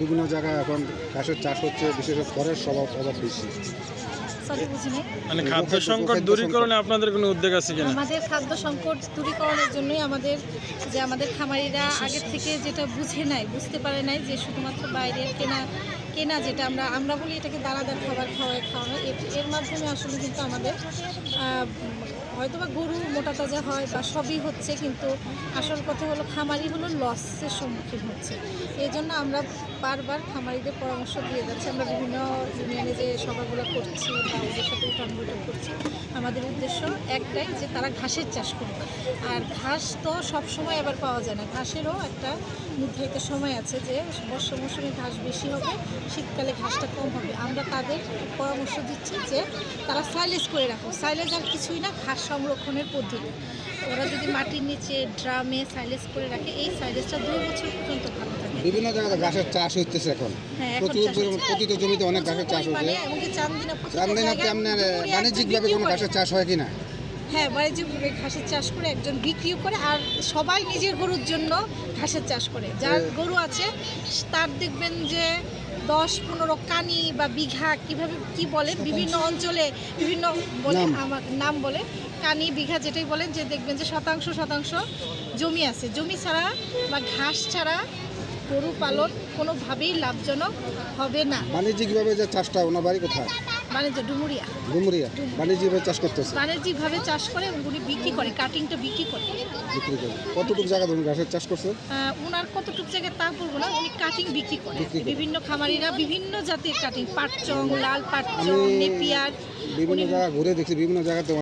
বিভিন্ন জায়গায় এখন ঘাসের চাষ হচ্ছে বিশেষ করে স্বভাব অভাব বেশি। সরি বুঝি নাই মানে খাদ্য সংকট দূরীকরণে আপনাদের কোনো উদ্যোগ আছে কিনা? আমাদের খাদ্য সংকট দূরীকরণের জন্যই আমাদের যে আমাদের খামারিরা আগের থেকে যেটা বুঝে নাই বুঝতে পারে নাই যে শুধুমাত্র বাইরের কেনা কেনা যেটা আমরা আমরা বলি এটাকে দানাদার খাবার খাওয়াই খাওয়ানো। এর- মাধ্যমে আসলে কিন্তু আমাদের হয়তো বা গরু মোটা তাজা হয় বা সবই হচ্ছে, কিন্তু আসল কথা হলো খামারি হলো লসের সম্মুখীন হচ্ছে। এই জন্য আমরা বারবার খামারিদের পরামর্শ দিয়ে যাচ্ছি। আমরা বিভিন্ন ইউনিয়নে যে সভাগুলো করছি বা ওদের সাথে বৈঠক করছি। আমাদের উদ্দেশ্য একটাই যে তারা ঘাসের চাষ করবে আর ঘাস তো সব সময় আবার পাওয়া যায় না। ঘাসেরও একটা নির্ধারিত সময় আছে যে বর্ষা মৌসুমে ঘাস বেশি হবে, শীতকালে ঘাসটা কম হবে। আমরা তাদের পরামর্শ দিচ্ছি যে তারা সাইলেজ করে রাখো সাইলেজ আর কিছুই না, ঘাস সংরক্ষণের পদ্ধতি। ওরা যদি মাটির নিচে ড্রামে সাইলেজ করে রাখে, এই সাইলেজটা দুই বছর পর্যন্ত ভালো থাকে। বিভিন্ন জায়গায় ঘাসের চাষ হচ্ছে এখন। হ্যাঁ, প্রচুর চাষ প্রতিটা জমিতে অনেক ঘাসের চাষ হচ্ছে। চান্দিনা আপনি আপনার বাণিজ্যিকভাবে কোনো ঘাসের চাষ হয় কিনা? হ্যাঁ বাণিজ্যিকভাবে ঘাসের চাষ করে একজন বিক্রিও করে আর সবাই নিজের গরুর জন্য ঘাসের চাষ করে। যার গরু আছে তার দেখবেন যে দশ পনেরো কানি বা বিঘা কীভাবে কি বলে? বিভিন্ন অঞ্চলে বিভিন্ন বলে আমার নাম বলে। কানি বিঘা যেটাই বলেন যে দেখবেন যে শতাংশ শতাংশ জমি আছে। জমি ছাড়া বা ঘাস ছাড়া গরু পালন কোনোভাবেই লাভজনক হবে না। বাণিজ্যিকভাবে যে চাষটা ওনার বাড়ি কোথায়? মানে ডুমুরিয়া। ডুমুরিয়া। বাণিজ্যিকভাবে চাষ করতেছে? বাণিজ্যিকভাবে চাষ করে এবং উনি বিক্রি করে কাটিংটা বিক্রি করে। বিক্রি করে। কতটুকু জায়গা ধরুন ঘাসের চাষ করছে? ওনার কতটুকু জায়গায় তা বলব না উনি কাটিং বিক্রি করে। বিভিন্ন খামারিরা বিভিন্ন জাতের কাটিং পাটচং লাল পাটচং নেপিয়ার বিভিন্ন জায়গা ঘুরে দেখছি বিভিন্ন জায়গাতে